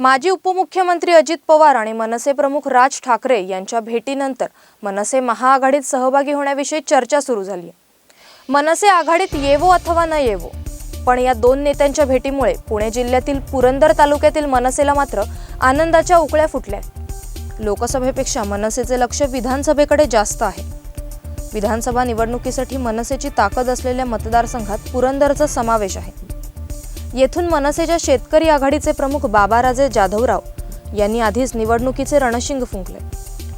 माजी उपमुख्यमंत्री अजित पवार आणि मनसे प्रमुख राज ठाकरे यांच्या भेटीनंतर मनसे महाआघाडीत सहभागी होण्याविषयी चर्चा सुरू झाली. मनसे आघाडीत येवो अथवा न येवो पण या दोन नेत्यांच्या भेटीमुळे पुणे जिल्ह्यातील पुरंदर तालुक्यातील मनसेला मात्र आनंदाच्या उकळ्या फुटल्या लोकसभेपेक्षा मनसेचे लक्ष विधानसभेकडे जास्त आहे. विधानसभा निवडणुकीसाठी मनसेची ताकद असलेल्या मतदारसंघात पुरंदरचा समावेश आहे. येथून मनसेच्या शेतकरी आघाडीचे प्रमुख बाबाराजे जाधवराव यांनी आधीच निवडणुकीचे रणशिंग फुंकले.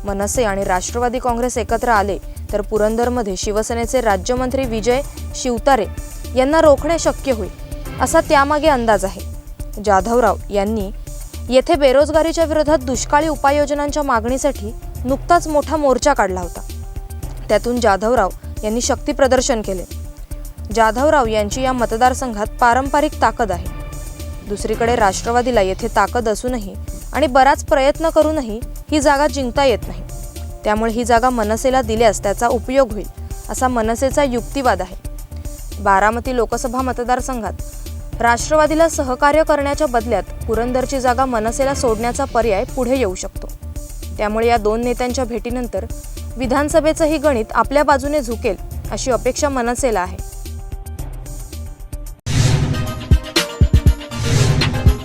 मनसे आणि राष्ट्रवादी काँग्रेस एकत्र आले तर पुरंदरमध्ये शिवसेनेचे राज्यमंत्री विजय शिवतारे यांना रोखणे शक्य होईल असा त्यामागे अंदाज आहे. जाधवराव यांनी येथे बेरोजगारीच्या विरोधात दुष्काळी उपाययोजनांच्या मागणीसाठी नुकताच मोठा मोर्चा काढला होता. त्यातून जाधवराव यांनी शक्तीप्रदर्शन केले. जाधवराव यांची या मतदारसंघात पारंपरिक ताकद आहे. दुसरीकडे राष्ट्रवादीला येथे ताकद असूनही आणि बराच प्रयत्न करूनही ही जागा जिंकता येत नाही. त्यामुळे ही जागा मनसेला दिल्यास त्याचा उपयोग होईल असा मनसेचा युक्तिवाद आहे. बारामती लोकसभा मतदारसंघात राष्ट्रवादीला सहकार्य करण्याच्या बदल्यात पुरंदरची जागा मनसेला सोडण्याचा पर्याय पुढे येऊ शकतो. त्यामुळे या दोन नेत्यांच्या भेटीनंतर विधानसभेचंही गणित आपल्या बाजूने झुकेल अशी अपेक्षा मनसेला आहे.